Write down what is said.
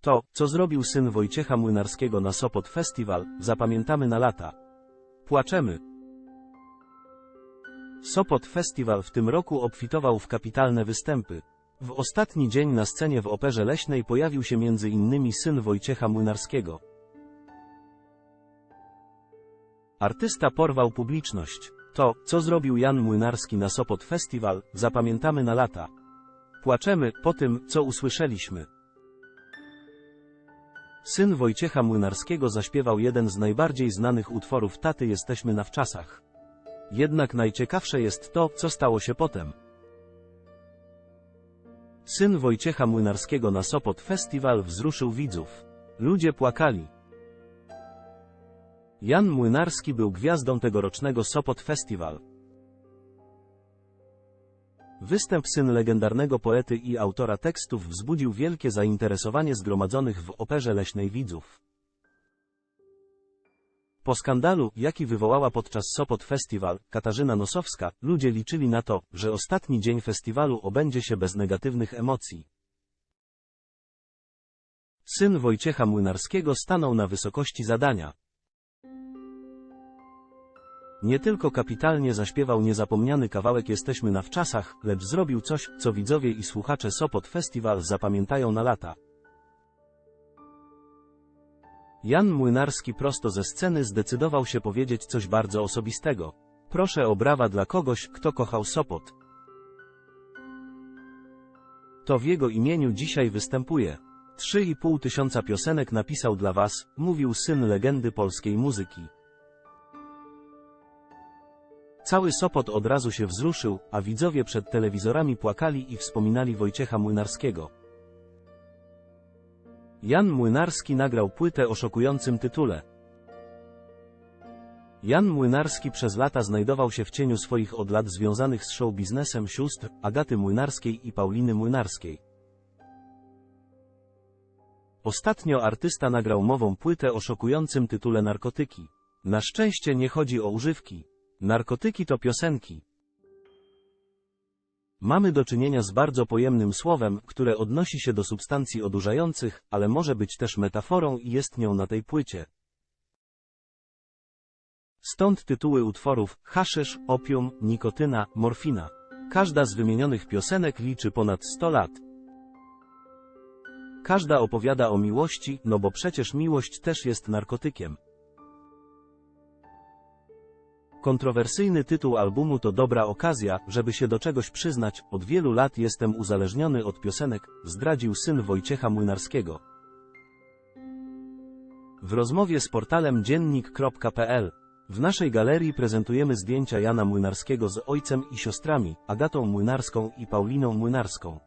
To, co zrobił syn Wojciecha Młynarskiego na Sopot Festival, zapamiętamy na lata. Płaczemy. Sopot Festival w tym roku obfitował w kapitalne występy. W ostatni dzień na scenie w Operze Leśnej pojawił się innymi syn Wojciecha Młynarskiego. Artysta porwał publiczność. To, co zrobił Jan Młynarski na Sopot Festival, zapamiętamy na lata. Płaczemy po tym, co usłyszeliśmy. Syn Wojciecha Młynarskiego zaśpiewał jeden z najbardziej znanych utworów Taty Jesteśmy na wczasach. Jednak najciekawsze jest to, co stało się potem. Syn Wojciecha Młynarskiego na Sopot Festival wzruszył widzów. Ludzie płakali. Jan Młynarski był gwiazdą tegorocznego Sopot Festival. Występ syn legendarnego poety i autora tekstów wzbudził wielkie zainteresowanie zgromadzonych w Operze Leśnej widzów. Po skandalu, jaki wywołała podczas Sopot Festival, Katarzyna Nosowska, ludzie liczyli na to, że ostatni dzień festiwalu obędzie się bez negatywnych emocji. Syn Wojciecha Młynarskiego stanął na wysokości zadania. Nie tylko kapitalnie zaśpiewał niezapomniany kawałek Jesteśmy na wczasach, lecz zrobił coś, co widzowie i słuchacze Sopot Festival zapamiętają na lata. Jan Młynarski prosto ze sceny zdecydował się powiedzieć coś bardzo osobistego. Proszę o brawa dla kogoś, kto kochał Sopot. To w jego imieniu dzisiaj występuje. Trzy i pół tysiąca piosenek napisał dla was, mówił syn legendy polskiej muzyki. Cały Sopot od razu się wzruszył, a widzowie przed telewizorami płakali i wspominali Wojciecha Młynarskiego. Jan Młynarski nagrał płytę o szokującym tytule. Jan Młynarski przez lata znajdował się w cieniu swoich od lat związanych z show biznesem sióstr Agaty Młynarskiej i Pauliny Młynarskiej. Ostatnio artysta nagrał mową płytę o szokującym tytule Narkotyki. Na szczęście nie chodzi o używki. Narkotyki to piosenki. Mamy do czynienia z bardzo pojemnym słowem, które odnosi się do substancji odurzających, ale może być też metaforą i jest nią na tej płycie. Stąd tytuły utworów haszysz, opium, nikotyna, morfina. Każda z wymienionych piosenek liczy ponad 100 lat. Każda opowiada o miłości, no bo przecież miłość też jest narkotykiem. Kontrowersyjny tytuł albumu to dobra okazja, żeby się do czegoś przyznać, od wielu lat jestem uzależniony od piosenek, zdradził syn Wojciecha Młynarskiego. W rozmowie z portalem dziennik.pl w naszej galerii prezentujemy zdjęcia Jana Młynarskiego z ojcem i siostrami, Agatą Młynarską i Pauliną Młynarską.